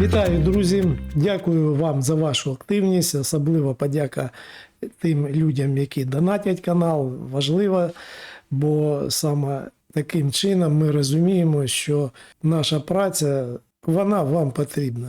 Вітаю, друзі! Дякую вам за вашу активність. Особливо подяка тим людям, які донатять канал. Важливо, бо саме таким чином ми розуміємо, що наша праця вона вам потрібна.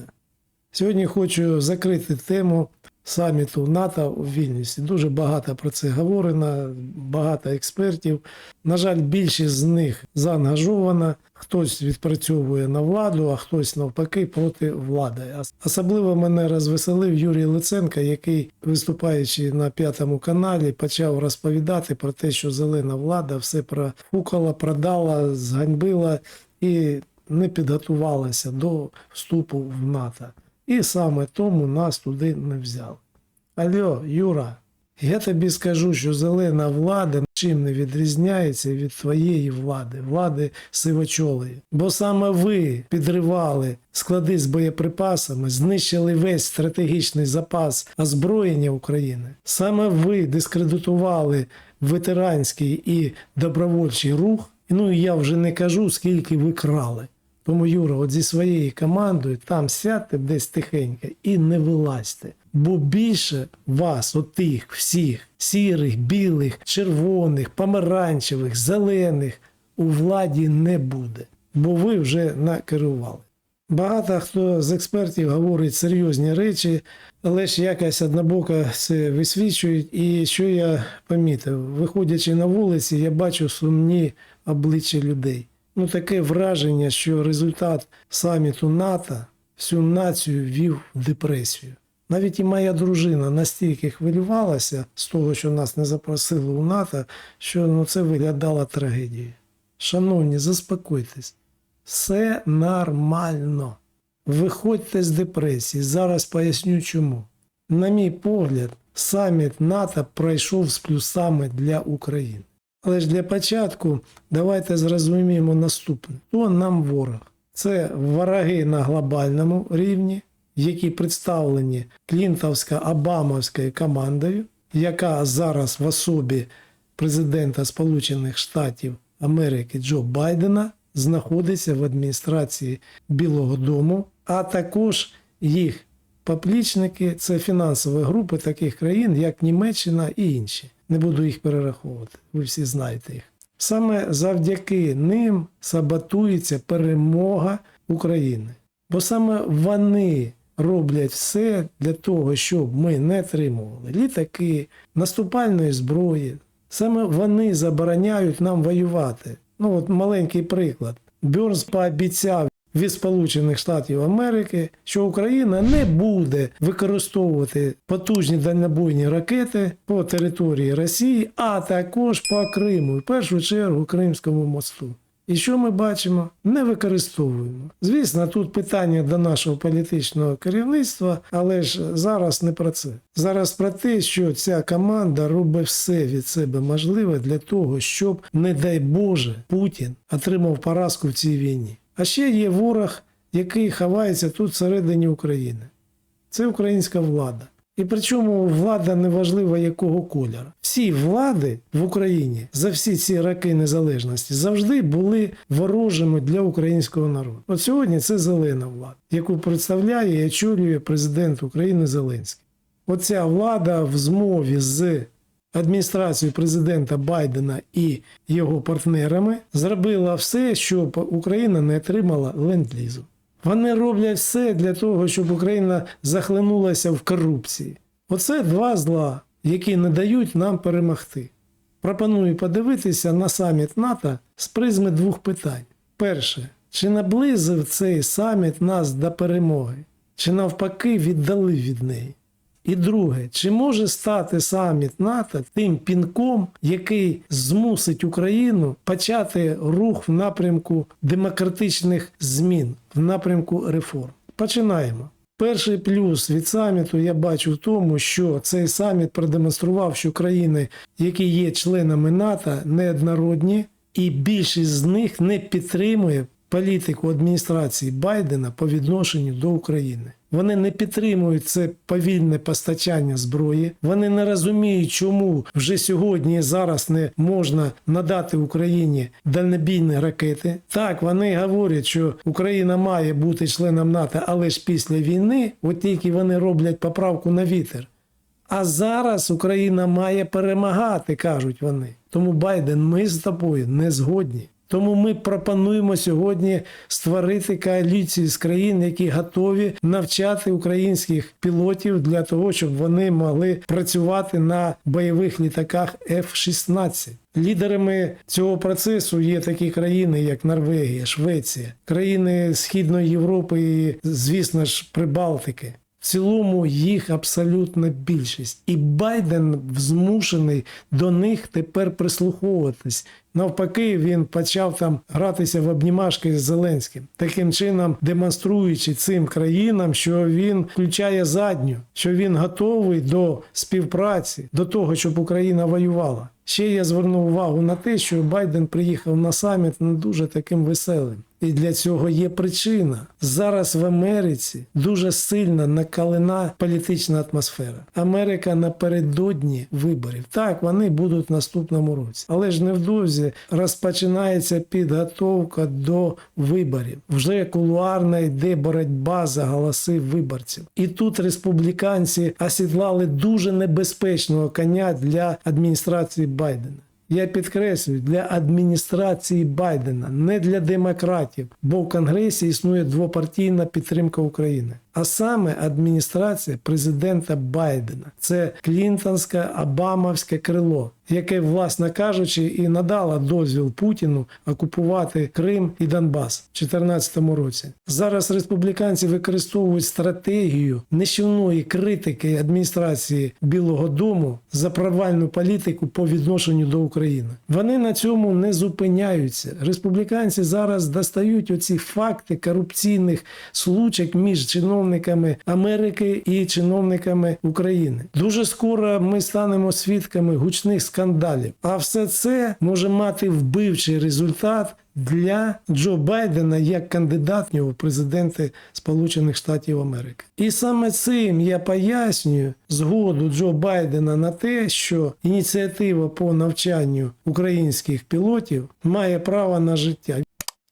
Сьогодні хочу закрити тему саміту НАТО у Вільнюсі. Дуже багато про це говорено, багато експертів. На жаль, більшість з них заангажована. Хтось відпрацьовує на владу, а хтось навпаки проти влади. Особливо мене розвеселив Юрій Луценко, який, виступаючи на п'ятому каналі, почав розповідати про те, що зелена влада все профукала, продала, зганьбила і не підготувалася до вступу в НАТО. І саме тому нас туди не взяли. Алло, Юра, я тобі скажу, що зелена влада чим не відрізняється від твоєї влади, влади сивочолої. Бо саме ви підривали склади з боєприпасами, знищили весь стратегічний запас озброєння України. Саме ви дискредитували ветеранський і добровольчий рух. Ну і я вже не кажу, скільки ви крали. Тому, Юра, от зі своєю командою там сядьте десь тихенько і не вилазьте. Бо більше вас, отих всіх сірих, білих, червоних, помаранчевих, зелених у владі не буде, бо ви вже накерували. Багато хто з експертів говорить серйозні речі, але ж якось однобоко це висвічують. І що я помітив, виходячи на вулиці, я бачу сумні обличчя людей. Ну, таке враження, що результат саміту НАТО всю націю ввів в депресію. Навіть і моя дружина настільки хвилювалася з того, що нас не запросили у НАТО, що ну, це виглядало трагедією. Шановні, заспокойтесь, все нормально. Виходьте з депресії. Зараз поясню чому. На мій погляд, саміт НАТО пройшов з плюсами для України. Але ж для початку давайте зрозуміємо наступне: хто нам ворог? Це вороги на глобальному рівні, які представлені Клінтовсько-Обамовською командою, яка зараз в особі президента Сполучених Штатів Америки Джо Байдена знаходиться в адміністрації Білого Дому, а також їх поплічники це фінансові групи таких країн, як Німеччина і інші. Не буду їх перераховувати, ви всі знаєте їх. Саме завдяки ним саботується перемога України. Бо саме вони роблять все для того, щоб ми не отримували літаки, наступальної зброї. Саме вони забороняють нам воювати. Ну, от маленький приклад. Бьорнс пообіцяв від Сполучених Штатів Америки, що Україна не буде використовувати потужні дальнобойні ракети по території Росії, а також по Криму, в першу чергу Кримському мосту. І що ми бачимо? Не використовуємо. Звісно, тут питання до нашого політичного керівництва, але ж зараз не про це. Зараз про те, що ця команда робить все від себе можливе для того, щоб, не дай Боже, Путін отримав поразку в цій війні. А ще є ворог, який ховається тут всередині України. Це українська влада. І причому влада неважливо якого кольору. Всі влади в Україні за всі ці роки незалежності завжди були ворожими для українського народу. От сьогодні це зелена влада, яку представляє і очолює президент України Зеленський. Оця влада в змові з адміністрацією президента Байдена і його партнерами зробила все, щоб Україна не отримала ленд-лізу. Вони роблять все для того, щоб Україна захлинулася в корупції. Оце два зла, які не дають нам перемогти. Пропоную подивитися на саміт НАТО з призми двох питань. Перше, чи наблизив цей саміт нас до перемоги, чи навпаки віддали від неї? І друге, чи може стати саміт НАТО тим пінком, який змусить Україну почати рух в напрямку демократичних змін, в напрямку реформ? Починаємо. Перший плюс від саміту я бачу в тому, що цей саміт продемонстрував, що країни, які є членами НАТО, неоднородні, і більшість з них не підтримує політику адміністрації Байдена по відношенню до України. Вони не підтримують це повільне постачання зброї. Вони не розуміють, чому вже сьогодні і зараз не можна надати Україні дальнобійні ракети. Так, вони говорять, що Україна має бути членом НАТО, але ж після війни, от тільки вони роблять поправку на вітер. А зараз Україна має перемагати, кажуть вони. Тому Байден, ми з тобою не згодні. Тому ми пропонуємо сьогодні створити коаліцію з країн, які готові навчати українських пілотів для того, щоб вони могли працювати на бойових літаках F-16. Лідерами цього процесу є такі країни, як Норвегія, Швеція, країни Східної Європи і, звісно ж, Прибалтики. В цілому їх абсолютна більшість, і Байден змушений до них тепер прислуховуватись. Навпаки, він почав там гратися в обнімашки з Зеленським, таким чином демонструючи цим країнам, що він включає задню, що він готовий до співпраці, до того, щоб Україна воювала. Ще я звернув увагу на те, що Байден приїхав на саміт не дуже таким веселим. І для цього є причина. Зараз в Америці дуже сильно накалена політична атмосфера. Америка напередодні виборів. Так, вони будуть в наступному році, але ж невдовзі розпочинається підготовка до виборів. Вже кулуарна йде боротьба за голоси виборців. І тут республіканці осідлали дуже небезпечного коня для адміністрації Байдена. Я підкреслюю, для адміністрації Байдена, не для демократів, бо в Конгресі існує двопартійна підтримка України. А саме адміністрація президента Байдена. Це Клінтонське Обамовське крило, яке, власне кажучи, і надало дозвіл Путіну окупувати Крим і Донбас в 2014 році. Зараз республіканці використовують стратегію нищівної критики адміністрації Білого Дому за провальну політику по відношенню до України. Вони на цьому не зупиняються. Республіканці зараз достають оці факти корупційних случок між чиновниками Америки і чиновниками України. Дуже скоро ми станемо свідками гучних скандалів. А все це може мати вбивчий результат для Джо Байдена як кандидат президенти Сполучених Штатів Америки. І саме цим я пояснюю згоду Джо Байдена на те, що ініціатива по навчанню українських пілотів має право на життя.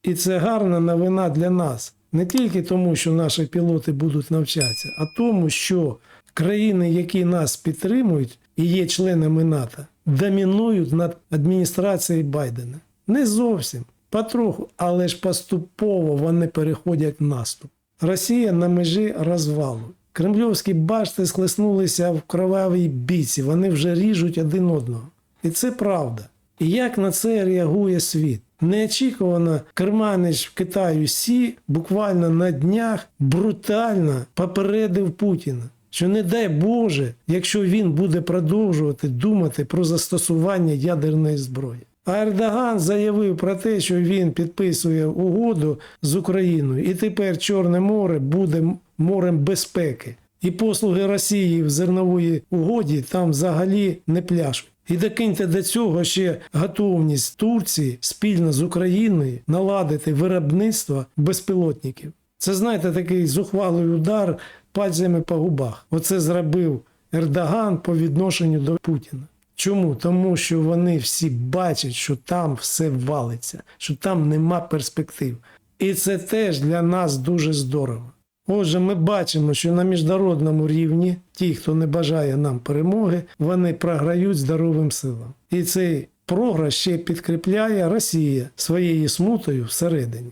І це гарна новина для нас. Не тільки тому, що наші пілоти будуть навчатися, а тому, що країни, які нас підтримують і є членами НАТО, домінують над адміністрацією Байдена. Не зовсім, потроху, але ж поступово вони переходять в наступ. Росія на межі розвалу. Кремльовські башти схлеснулися в кровавій бійці, вони вже ріжуть один одного. І це правда. І як на це реагує світ? Неочікувано керманич в Китаю Сі буквально на днях брутально попередив Путіна, що не дай Боже, якщо він буде продовжувати думати про застосування ядерної зброї. А Ердоган заявив про те, що він підписує угоду з Україною, і тепер Чорне море буде морем безпеки. І послуги Росії в зернової угоді там взагалі не пляшуть. І докиньте до цього ще готовність Турції спільно з Україною наладити виробництво безпілотників. Це знаєте такий зухвалий удар пальцями по губах. Оце зробив Ердоган по відношенню до Путіна. Чому? Тому що вони всі бачать, що там все валиться, що там нема перспектив. І це теж для нас дуже здорово. Отже, ми бачимо, що на міжнародному рівні ті, хто не бажає нам перемоги, вони програють здоровим силам. І цей програш ще підкріпляє Росія своєю смутою всередині.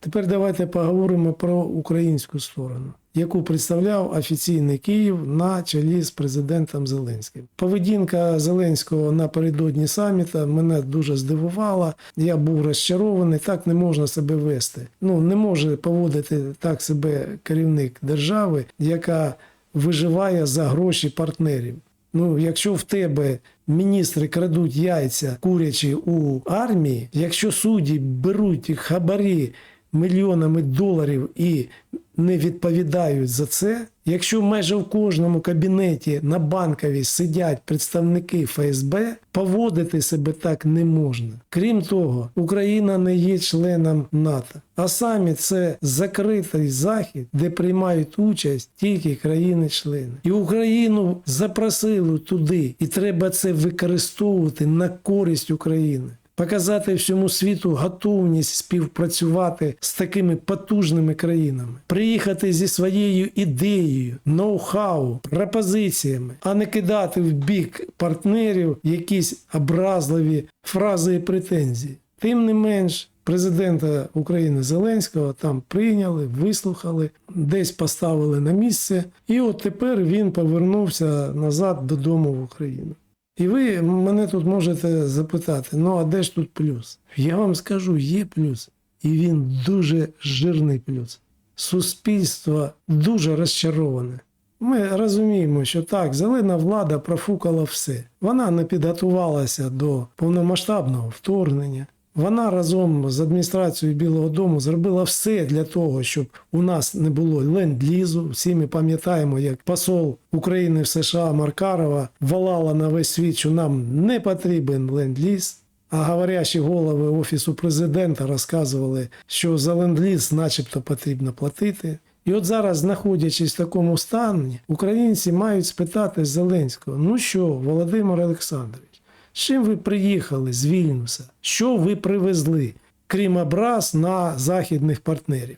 Тепер давайте поговоримо про українську сторону, яку представляв офіційний Київ на чолі з президентом Зеленським. Поведінка Зеленського напередодні саміта мене дуже здивувала. Я був розчарований. Так не можна себе вести. Ну не може поводити так себе керівник держави, яка виживає за гроші партнерів. Ну, якщо в тебе міністри крадуть яйця курячі у армії, якщо судді беруть хабарі мільйонами доларів і не відповідають за це, Якщо майже в кожному кабінеті на банковій сидять представники ФСБ, поводити себе так не можна. Крім того, Україна не є членом НАТО, а самі це закритий захід, де приймають участь тільки країни-члени. І Україну запросили туди, і треба це використовувати на користь України. Показати всьому світу готовність співпрацювати з такими потужними країнами, приїхати зі своєю ідеєю, ноу-хау, пропозиціями, а не кидати в бік партнерів якісь образливі фрази і претензії. Тим не менш, президента України Зеленського там прийняли, вислухали, десь поставили на місце, і от тепер він повернувся назад додому в Україну. І ви мене тут можете запитати: ну а де ж тут плюс? Я вам скажу, є плюс, і він дуже жирний плюс. Суспільство дуже розчароване. Ми розуміємо, що так, зелена влада профукала все. Вона не підготувалася до повномасштабного вторгнення. Вона разом з адміністрацією Білого Дому зробила все для того, щоб у нас не було ленд-лізу. Всі ми пам'ятаємо, як посол України в США Маркарова волала на весь світ, що нам не потрібен ленд-ліз. А говорящі голови Офісу президента розказували, що за ленд-ліз начебто потрібно платити. І от зараз, знаходячись в такому стані, українці мають спитати Зеленського: ну що, Володимир Олександрович, чим ви приїхали з Вільнюса? Що ви привезли, крім образ на західних партнерів?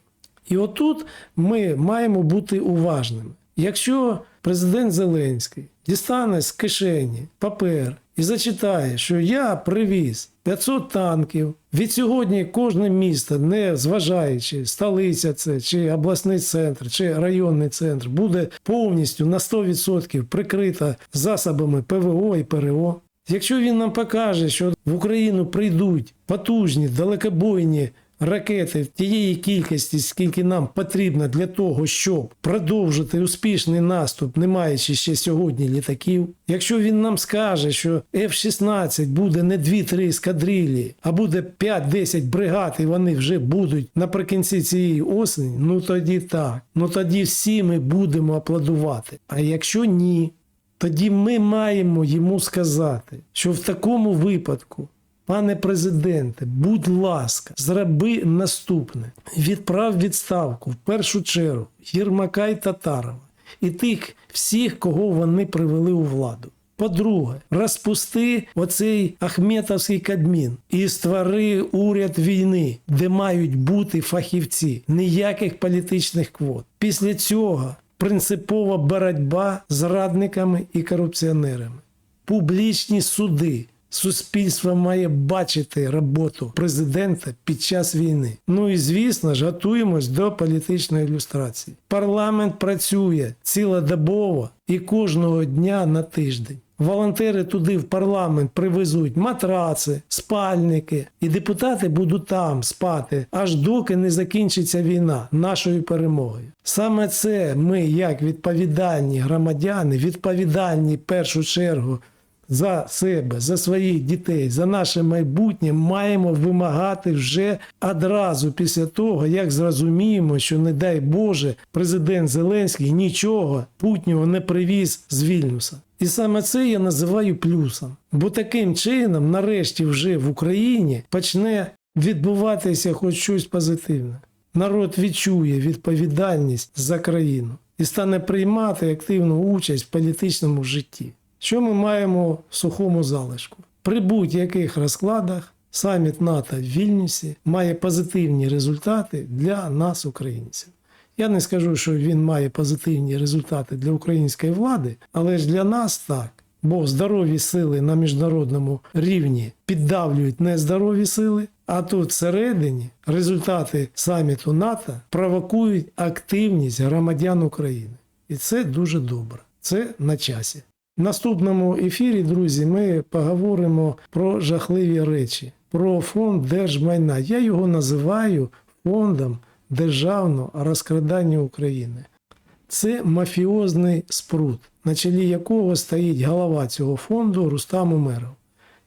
І отут ми маємо бути уважними. Якщо президент Зеленський дістане з кишені папер і зачитає, що я привіз 500 танків, від сьогодні кожне місто, не зважаючи, столиця це, чи обласний центр, чи районний центр, буде повністю на 100% прикрита засобами ПВО і ПРО. Якщо він нам покаже, що в Україну прийдуть потужні далекобойні ракети тієї кількості, скільки нам потрібно для того, щоб продовжити успішний наступ, не маючи ще сьогодні літаків. Якщо він нам скаже, що F-16 буде не 2-3 ескадрилі, а буде 5-10 бригад, і вони вже будуть наприкінці цієї осені, ну тоді так. Ну тоді всі ми будемо аплодувати. А якщо ні, тоді ми маємо йому сказати, що в такому випадку, пане президенте, будь ласка, зроби наступне: відправ відставку в першу чергу Єрмака і Татарова і тих всіх, кого вони привели у владу. По-друге, розпусти оцей Ахметовський кабмін і створи уряд війни, де мають бути фахівці, ніяких політичних квот. Після цього принципова боротьба з радниками і корупціонерами, публічні суди. Суспільство має бачити роботу президента під час війни. Ну і звісно ж, готуємось до політичної ілюстрації. Парламент працює цілодобово і кожного дня на тиждень. Волонтери туди в парламент привезуть матраци, спальники, і депутати будуть там спати, аж доки не закінчиться війна нашою перемогою. Саме це ми, як відповідальні громадяни, відповідальні в першу чергу за себе, за своїх дітей, за наше майбутнє маємо вимагати вже одразу після того, як зрозуміємо, що, не дай Боже, президент Зеленський нічого путнього не привіз з Вільнюса. І саме це я називаю плюсом. Бо таким чином, нарешті, вже в Україні почне відбуватися хоч щось позитивне. Народ відчує відповідальність за країну і стане приймати активну участь в політичному житті. Що ми маємо в сухому залишку? При будь-яких розкладах саміт НАТО в Вільнюсі має позитивні результати для нас, українців. Я не скажу, що він має позитивні результати для української влади, але ж для нас так. Бо здорові сили на міжнародному рівні піддавлюють нездорові сили, а тут всередині результати саміту НАТО провокують активність громадян України. І це дуже добре. Це на часі. В наступному ефірі, друзі, ми поговоримо про жахливі речі, про фонд держмайна. Я його називаю фондом державного розкрадання України. Це мафіозний спрут, на чолі якого стоїть голова цього фонду Рустам Умеров,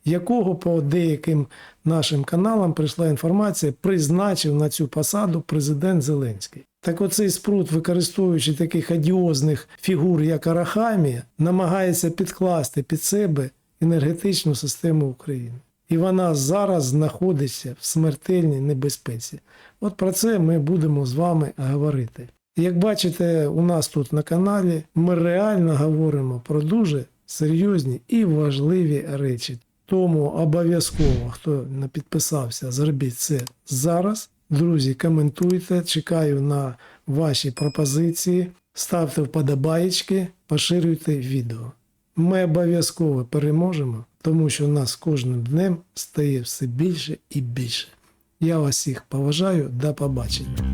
якого по деяким нашим каналам прийшла інформація, призначив на цю посаду президент Зеленський. Так оцей спрут, використовуючи таких одіозних фігур, як Арахамія, намагається підкласти під себе енергетичну систему України. І вона зараз знаходиться в смертельній небезпеці. От про це ми будемо з вами говорити. Як бачите, у нас тут на каналі ми реально говоримо про дуже серйозні і важливі речі. Тому обов'язково, хто не підписався, зробіть це зараз. Друзі, коментуйте, чекаю на ваші пропозиції, ставте вподобаєчки, поширюйте відео. Ми обов'язково переможемо, тому що нас кожним днем стає все більше і більше. Я вас всіх поважаю, до побачення.